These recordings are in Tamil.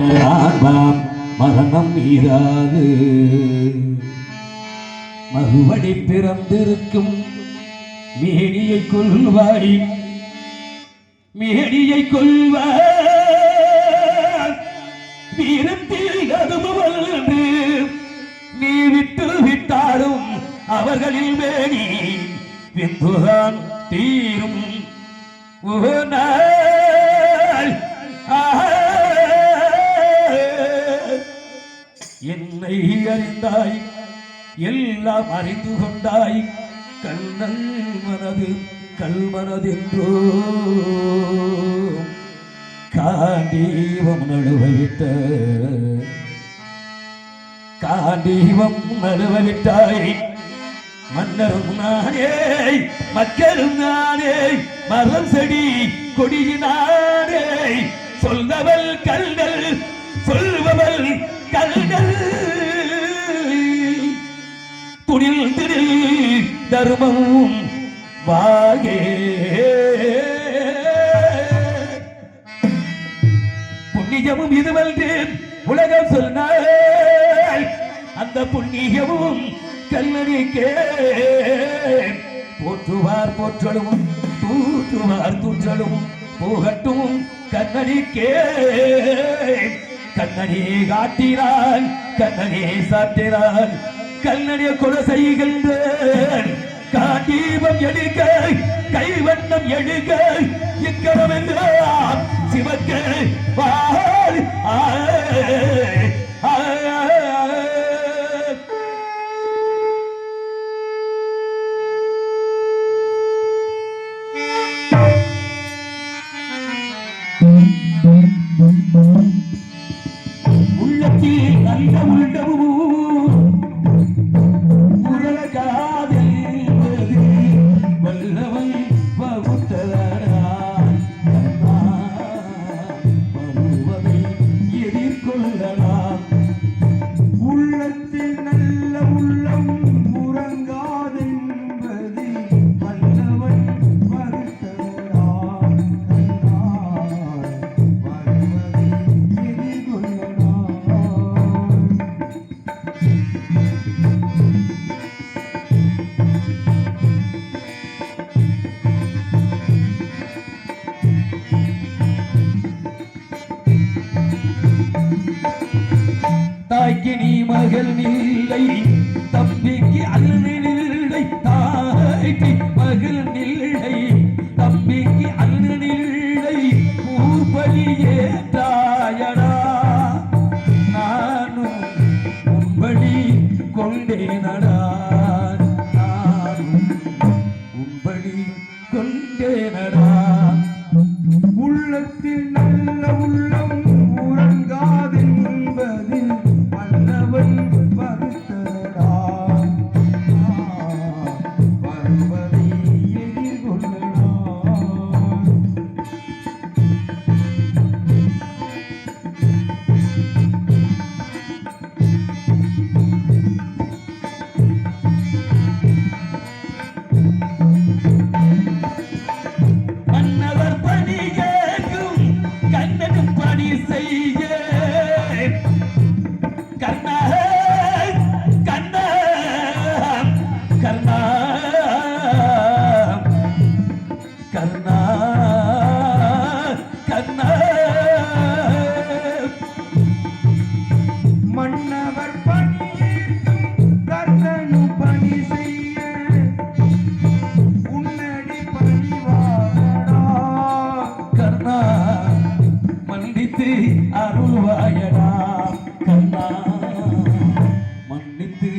ஆன்மாம் மரணம் இராது மறுபடி பிறந்திருக்கும் மேடியை கொள்வாய் மேடியை கொள்வாய் வீரத்தில் அதுபவல் நீ விட்டு விட்டாலும் அவர்களில் மேடி விந்துதான் தீரும். ஒரு என்னை அறிந்தாய் எல்லாம் அறிந்து கொண்டாய் கண்ணல் மனது கல்மனதென்றோ காண்டீவம் நழுவவிட்ட. காண்டீவம் நழுவவிட்டாய். மன்னரும் நானே மக்களும் நானே மரம் செடி கொடியினானே சொல்லவள் கல்கள் சொல்பவள் கல்கள். துணில் திரில் தர்மமும் வாகே புண்ணியமும் இதுவென்று உலகம் சொன்னாய். அந்த புண்ணியமும் கல்லறிக்கே போற்றுவார் போற்றலும் தூற்றுவார் தூற்றலும் போகட்டும் கண்ணனிக்கே கண்ணனே காட்டினான் கண்ணனே சாட்டினான் கல்லடைய கொலை செய்கின்ற காண்டீபம் எடுக்க கைவண்ணம் எடுக்க இங்க நில்லை தம்பிக்கு அல்நிலை தாய்க்கு மகள் நில்லை தம்பிக்கு அல்நிலை பூபலி தாயடா நானும் உன்படி கொண்டேனடா. எடுத்து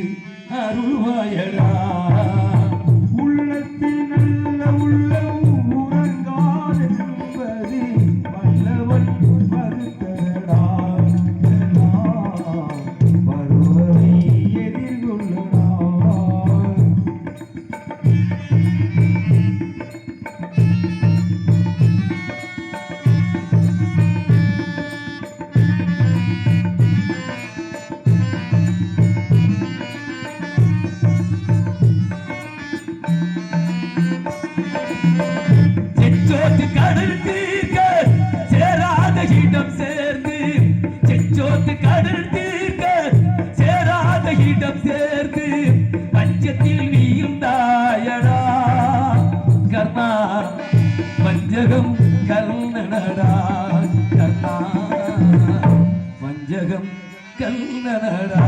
அருள்வாயடா. சேராத சேர்ந்து பஞ்சத்தில் நீயும் தாயடா. கர்ணா பஞ்சகம் கல்நடா கர்ணா பஞ்சகம் கல்நடா